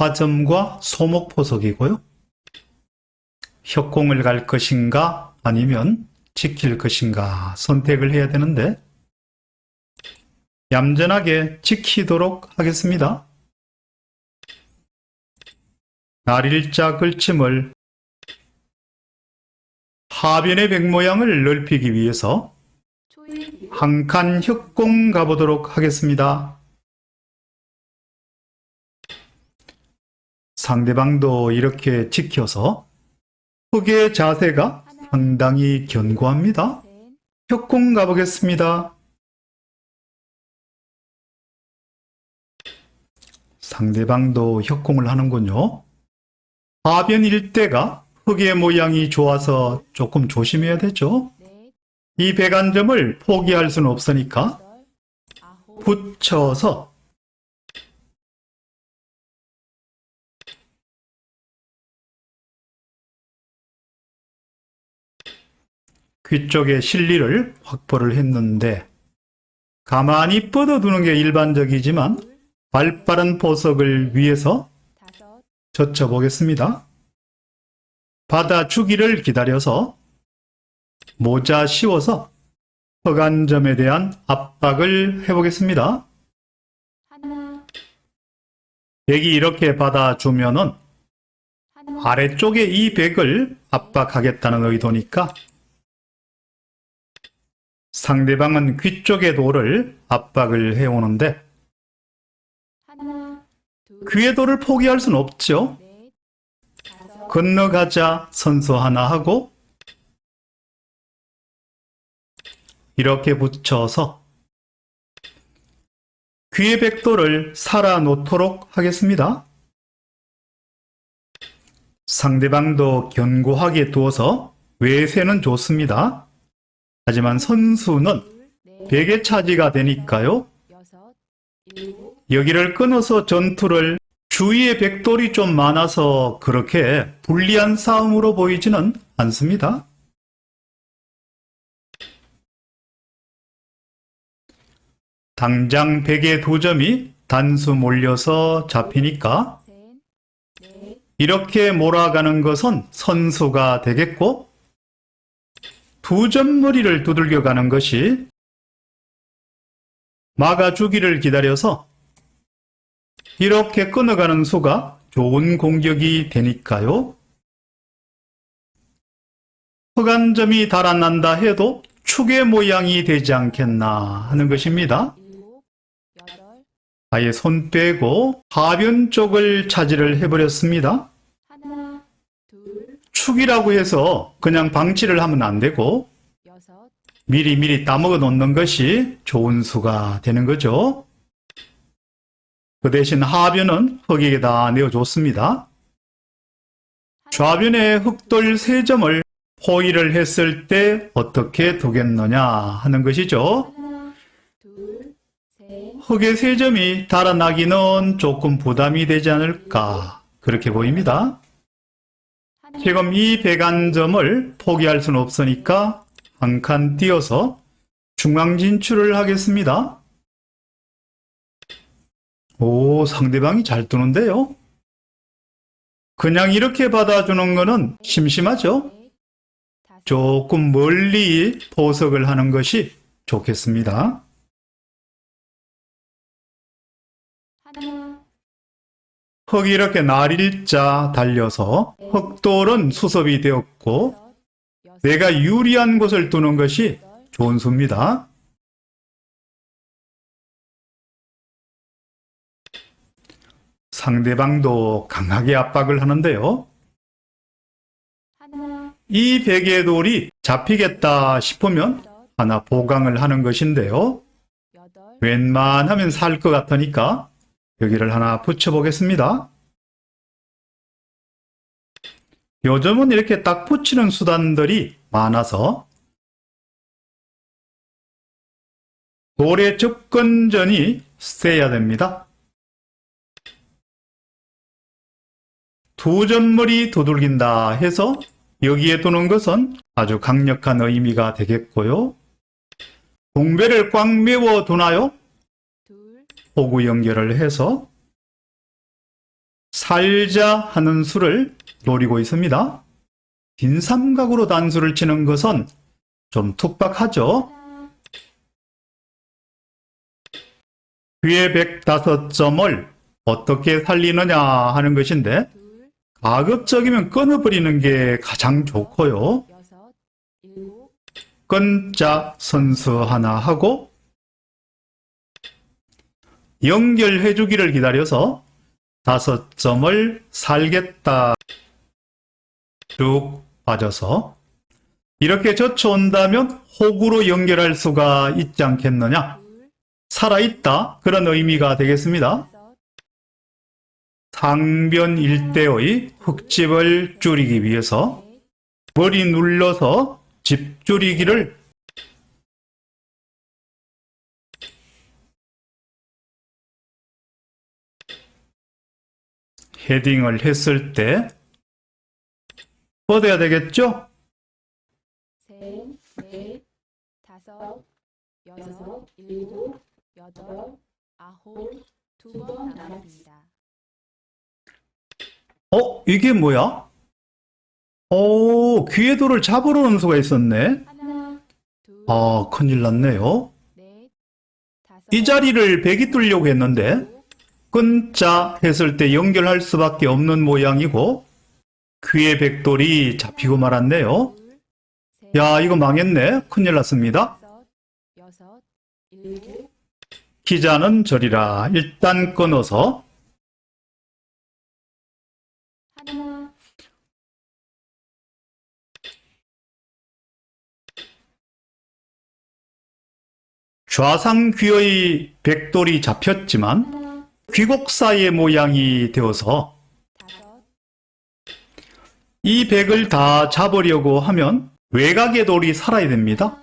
화점과 소목포석이고요. 협공을 갈 것인가 아니면 지킬 것인가 선택을 해야 되는데 얌전하게 지키도록 하겠습니다. 날일자 걸침을 하변의 백 모양을 넓히기 위해서 한 칸 협공 가보도록 하겠습니다. 상대방도 이렇게 지켜서 흑의 자세가 상당히 견고합니다. 협공 가보겠습니다. 상대방도 협공을 하는군요. 하변 일대가 흑의 모양이 좋아서 조금 조심해야 되죠. 이 백안점을 포기할 수는 없으니까 붙여서 귀 쪽에 실리를 확보를 했는데 가만히 뻗어두는 게 일반적이지만 발빠른 보석을 위해서 젖혀보겠습니다. 받아주기를 기다려서 모자 씌워서 허간점에 대한 압박을 해보겠습니다. 백이 이렇게 받아주면은 아래쪽에 이 백을 압박하겠다는 의도니까 상대방은 귀 쪽의 돌을 압박을 해오는데 귀의 돌을 포기할 수는 없죠. 건너가자 선수 하나 하고 이렇게 붙여서 귀의 백도를 살아 놓도록 하겠습니다. 상대방도 견고하게 두어서 외세는 좋습니다. 하지만 선수는 백의 차지가 되니까요. 여기를 끊어서 전투를 주위에 백돌이 좀 많아서 그렇게 불리한 싸움으로 보이지는 않습니다. 당장 백의 두 점이 단수 몰려서 잡히니까 이렇게 몰아가는 것은 선수가 되겠고 두 점머리를 두들겨 가는 것이 막아주기를 기다려서 이렇게 끊어가는 수가 좋은 공격이 되니까요. 허간점이 달아난다 해도 축의 모양이 되지 않겠나 하는 것입니다. 아예 손 빼고 하변 쪽을 차지를 해버렸습니다. 축이라고 해서 그냥 방치를 하면 안 되고 미리 미리 따먹어 놓는 것이 좋은 수가 되는 거죠. 그 대신 하변은 흑에게다 내어줬습니다. 좌변에 흑돌 세점을 포위를 했을 때 어떻게 두겠느냐 하는 것이죠. 흑의 세점이 달아나기는 조금 부담이 되지 않을까 그렇게 보입니다. 지금 이 백안점을 포기할 수는 없으니까 한 칸 띄어서 중앙 진출을 하겠습니다. 오, 상대방이 잘 뜨는데요? 그냥 이렇게 받아주는 거는 심심하죠? 조금 멀리 포석을 하는 것이 좋겠습니다. 흙이 이렇게 날일자 달려서 흙돌은 수습이 되었고 내가 유리한 곳을 두는 것이 좋은 수입니다. 상대방도 강하게 압박을 하는데요. 이 베개 돌이 잡히겠다 싶으면 하나 보강을 하는 것인데요. 웬만하면 살 것 같으니까 여기를 하나 붙여보겠습니다. 요즘은 이렇게 딱 붙이는 수단들이 많아서 돌의 접근전이 세야 됩니다. 두 점머리 두들긴다 해서 여기에 두는 것은 아주 강력한 의미가 되겠고요. 공배를 꽉 메워 두나요? 호구 연결을 해서 살자 하는 수를 노리고 있습니다. 빈 삼각으로 단수를 치는 것은 좀 툭박하죠. 뒤에 105점을 어떻게 살리느냐 하는 것인데 둘, 가급적이면 끊어버리는 게 가장 좋고요. 끊자 선수 하나 하고 연결해 주기를 기다려서 다섯 점을 살겠다. 쭉 빠져서 이렇게 젖혀 온다면 호구로 연결할 수가 있지 않겠느냐? 둘, 살아있다. 그런 의미가 되겠습니다. 상변 일대의 흙집을 줄이기 위해서 넷, 머리 눌러서 집 줄이기를 헤딩을 했을 때 뻗어야 되겠죠? 셋, 넷, 다섯, 여섯, 일곱, 여덟, 아홉, 두 번 남았습니다. 어? 이게 뭐야? 오, 귀에도를 잡으러 오는 수가 있었네. 아, 큰일 났네요. 이 자리를 배기 뚫려고 했는데 끊자 했을 때 연결할 수밖에 없는 모양이고 귀의 백돌이 잡히고 말았네요. 야 이거 망했네. 큰일 났습니다. 기자는 저리라 일단 끊어서 하나, 좌상 귀의 백돌이 잡혔지만 귀곡사의 모양이 되어서 이 백을 다 잡으려고 하면 외곽의 돌이 살아야 됩니다.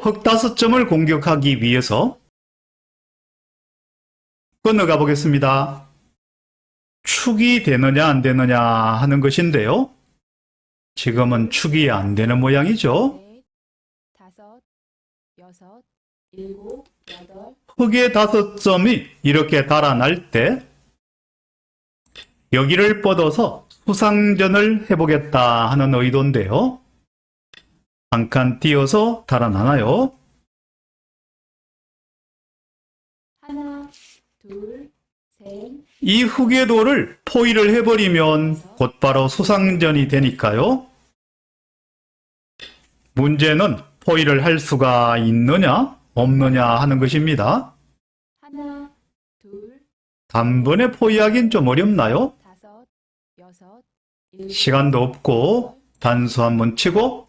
흑 다섯 점을 공격하기 위해서 끊어가 보겠습니다. 축이 되느냐 안 되느냐 하는 것인데요. 지금은 축이 안 되는 모양이죠. 일곱, 여덟, 흑의 다섯 점이 이렇게 달아날 때 여기를 뻗어서 수상전을 해보겠다 하는 의도인데요. 한 칸 띄어서 달아나나요? 하나, 둘, 셋, 이 흑의 돌을 포위를 해버리면 곧바로 수상전이 되니까요. 문제는 포위를 할 수가 있느냐 없느냐 하는 것입니다. 하나, 둘, 단번에 포위하긴 좀 어렵나요? 다섯, 여섯, 일곱, 시간도 없고 단수 한 번 치고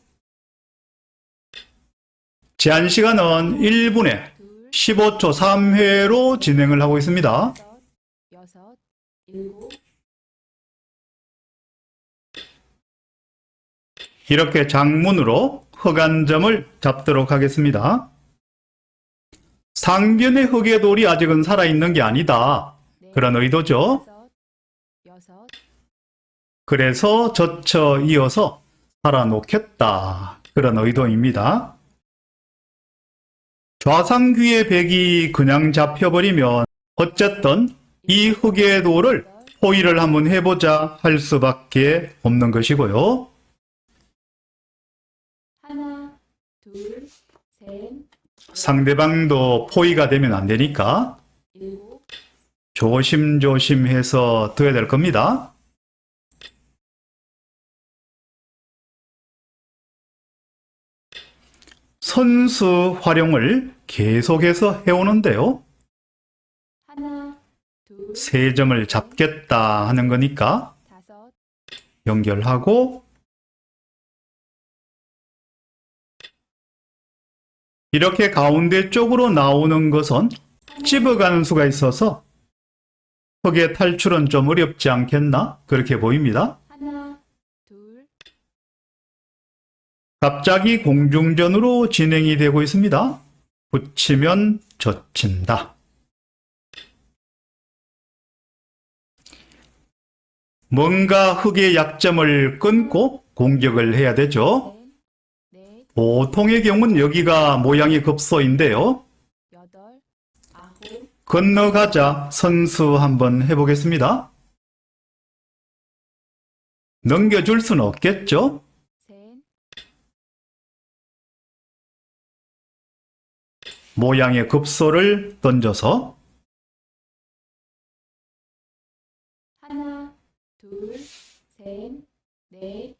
제한 시간은 1분에 둘, 15초 3회로 진행을 하고 있습니다. 여섯, 일곱, 이렇게 장문으로 흑안점을 잡도록 하겠습니다. 상변의 흑의 돌이 아직은 살아있는 게 아니다. 넷, 그런 의도죠. 그래서 젖혀 이어서 살아놓겠다. 그런 의도입니다. 좌상귀의 백이 그냥 잡혀버리면 어쨌든 이 흑의 돌을 포위를 한번 해보자 할 수밖에 없는 것이고요. 하나, 둘, 셋, 상대방도 포위가 되면 안 되니까 일곱, 조심조심 해서 둬야 될 겁니다. 선수 활용을 계속해서 해오는데요. 하나, 둘, 세 점을 잡겠다 하는 거니까 연결하고 이렇게 가운데 쪽으로 나오는 것은 집어가는 수가 있어서 흙의 탈출은 좀 어렵지 않겠나? 그렇게 보입니다. 갑자기 공중전으로 진행이 되고 있습니다. 붙이면 젖힌다. 뭔가 흙의 약점을 끊고 공격을 해야 되죠. 보통의 경우는 여기가 모양이 급소인데요. 건너가자 선수 한번 해보겠습니다. 넘겨줄 수는 없겠죠? 셋, 모양의 급소를 던져서 하나, 둘, 셋, 넷,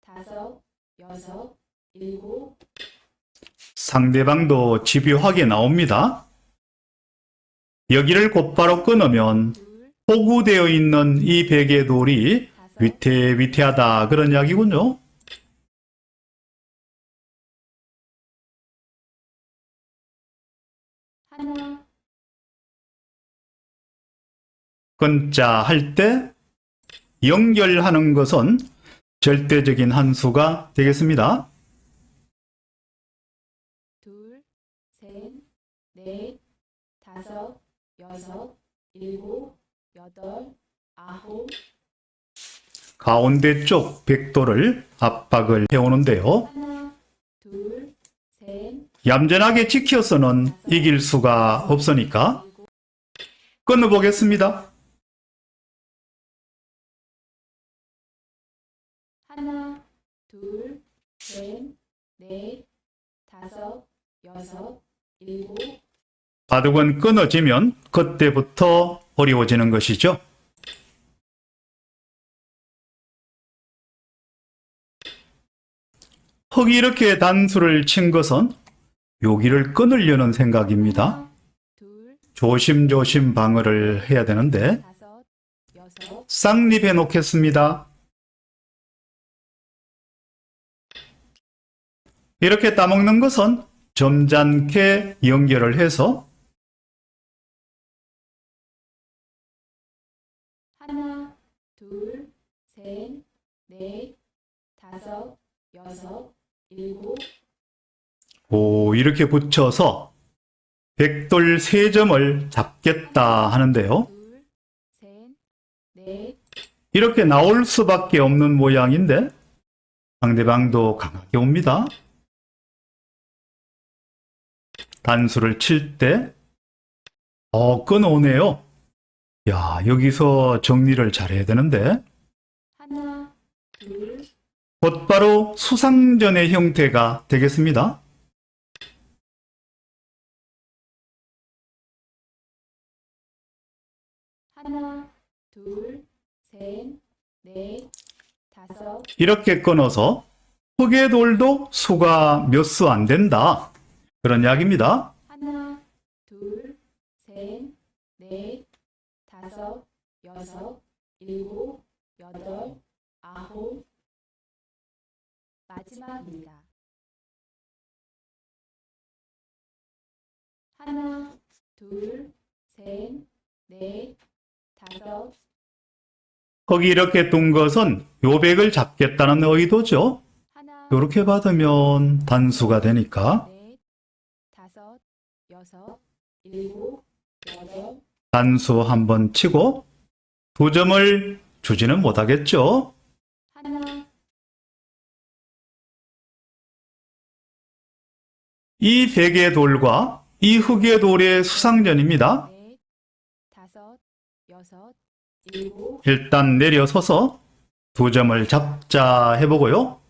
다섯, 여섯, 상대방도 집요하게 나옵니다. 여기를 곧바로 끊으면 둘, 포구되어 있는 이 베개 돌이 위태위태하다 그런 이야기군요. 하나, 끊자 할 때 연결하는 것은 절대적인 한 수가 되겠습니다. 둘, 셋, 넷, 다섯, 여섯, 일곱, 여덟, 아홉, 가운데 쪽 백도를 압박을 해오는데요. 하나, 둘, 셋, 얌전하게 지켜서는 이길 수가 없으니까 일곱, 끊어보겠습니다. 하나, 둘, 셋, 넷, 다섯, 여섯, 일곱, 바둑은 끊어지면 그때부터 어려워지는 것이죠. 흙이 이렇게 단수를 친 것은 여기를 끊으려는 생각입니다. 조심조심 방어를 해야 되는데 쌍립해 놓겠습니다. 이렇게 따먹는 것은 점잖게 연결을 해서 하나, 둘, 셋, 넷, 다섯, 여섯, 일곱, 오 이렇게 붙여서 백돌 세 점을 잡겠다 하는데요. 둘, 셋, 넷, 이렇게 나올 수밖에 없는 모양인데 상대방도 강하게 옵니다. 단수를 칠 때, 어, 끊어오네요. 야, 여기서 정리를 잘해야 되는데, 곧바로 수상전의 형태가 되겠습니다. 하나, 둘, 셋, 넷, 다섯, 이렇게 끊어서 흑의 돌도 수가 몇 수 안 된다. 그런 이야기입니다. 하나, 둘, 셋, 넷, 다섯, 여섯, 일곱, 여덟, 아홉. 마지막입니다. 하나, 둘, 셋, 넷, 다섯, 흑이 이렇게 둔 것은 요백을 잡겠다는 의도죠. 이렇게 받으면 단수가 되니까 넷, 다섯, 여섯, 일곱, 여덟, 단수 한번 치고 두 점을 주지는 못하겠죠. 이 백의 돌과 이 흑의 돌의 수상전입니다. 일단 내려서서 두 점을 잡자 해보고요.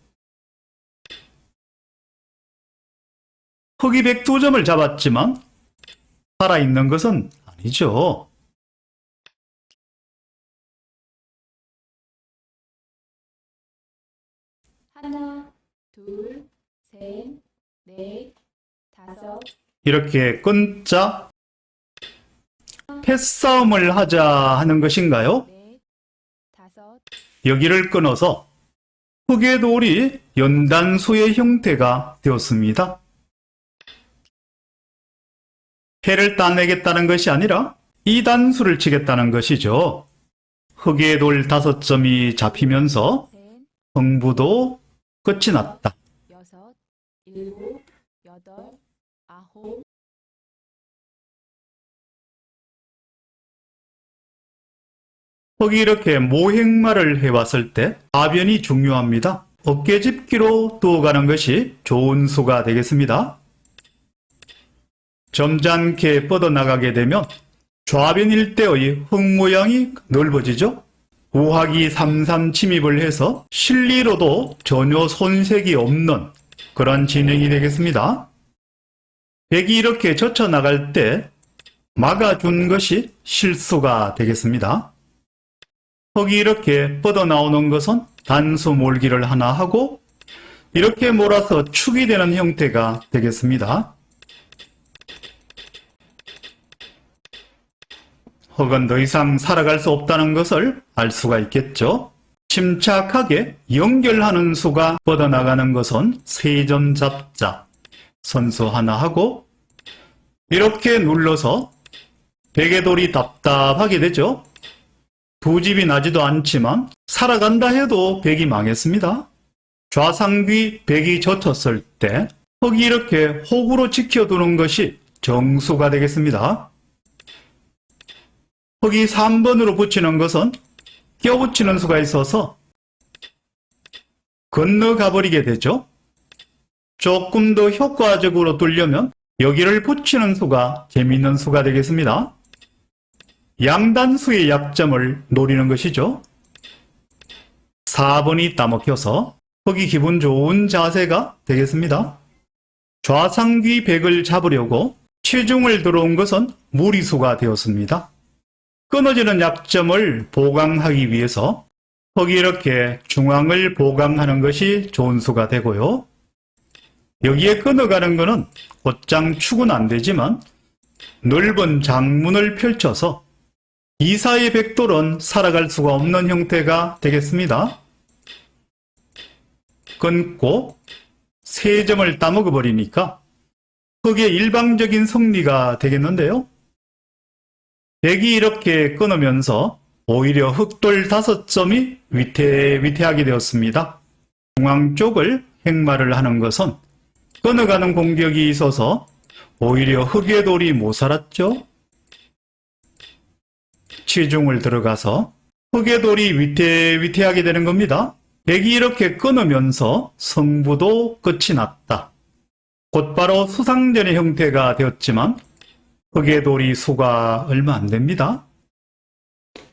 흑이 백두 점을 잡았지만 살아있는 것은 아니죠. 하나, 둘, 셋, 넷, 이렇게 끊자 패싸움을 하자 하는 것인가요? 넷, 다섯, 여기를 끊어서 흑의 돌이 연단수의 형태가 되었습니다. 패를 따내겠다는 것이 아니라 이 단수를 치겠다는 것이죠. 흑의 돌 다섯 점이 잡히면서 셋, 흥부도 끝이 났다. 흑이 이렇게 모행마를 해왔을 때 아변이 중요합니다. 어깨집기로 두어가는 것이 좋은 수가 되겠습니다. 점잖게 뻗어나가게 되면 좌변 일대의 흙 모양이 넓어지죠. 우하기 삼삼 침입을 해서 실리로도 전혀 손색이 없는 그런 진행이 되겠습니다. 백이 이렇게 젖혀 나갈 때 막아준 것이 실수가 되겠습니다. 흙이 이렇게 뻗어나오는 것은 단수 몰기를 하나 하고 이렇게 몰아서 축이 되는 형태가 되겠습니다. 흙은 더 이상 살아갈 수 없다는 것을 알 수가 있겠죠. 침착하게 연결하는 수가 뻗어나가는 것은 세 점 잡자 선수 하나 하고 이렇게 눌러서 베개돌이 답답하게 되죠. 두 집이 나지도 않지만 살아간다 해도 백이 망했습니다. 좌상귀 백이 젖혔을 때 흙이 이렇게 혹으로 지켜두는 것이 정수가 되겠습니다. 흙이 3번으로 붙이는 것은 껴붙이는 수가 있어서 건너가 버리게 되죠. 조금 더 효과적으로 두려면 여기를 붙이는 수가 재미있는 수가 되겠습니다. 양단수의 약점을 노리는 것이죠. 4번이 따먹혀서 흙이 기분 좋은 자세가 되겠습니다. 좌상귀 백을 잡으려고 체중을 들어온 것은 무리수가 되었습니다. 끊어지는 약점을 보강하기 위해서 흙이 이렇게 중앙을 보강하는 것이 좋은 수가 되고요. 여기에 끊어가는 것은 곧장 축은 안 되지만 넓은 장문을 펼쳐서 이사의 백돌은 살아갈 수가 없는 형태가 되겠습니다. 끊고 세 점을 따먹어 버리니까 흙의 일방적인 승리가 되겠는데요. 백이 이렇게 끊으면서 오히려 흑돌 다섯 점이 위태 위태하게 되었습니다. 중앙 쪽을 행마를 하는 것은 끊어가는 공격이 있어서 오히려 흑의 돌이 못 살았죠. 치중을 들어가서 흑의 돌이 위태 위태하게 되는 겁니다. 백이 이렇게 끊으면서 성부도 끝이 났다. 곧바로 수상전의 형태가 되었지만 흑의 돌이 수가 얼마 안 됩니다.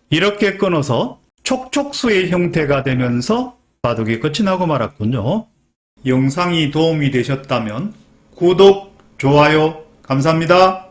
이렇게 끊어서 촉촉수의 형태가 되면서 바둑이 끝이 나고 말았군요. 영상이 도움이 되셨다면 구독, 좋아요 감사합니다.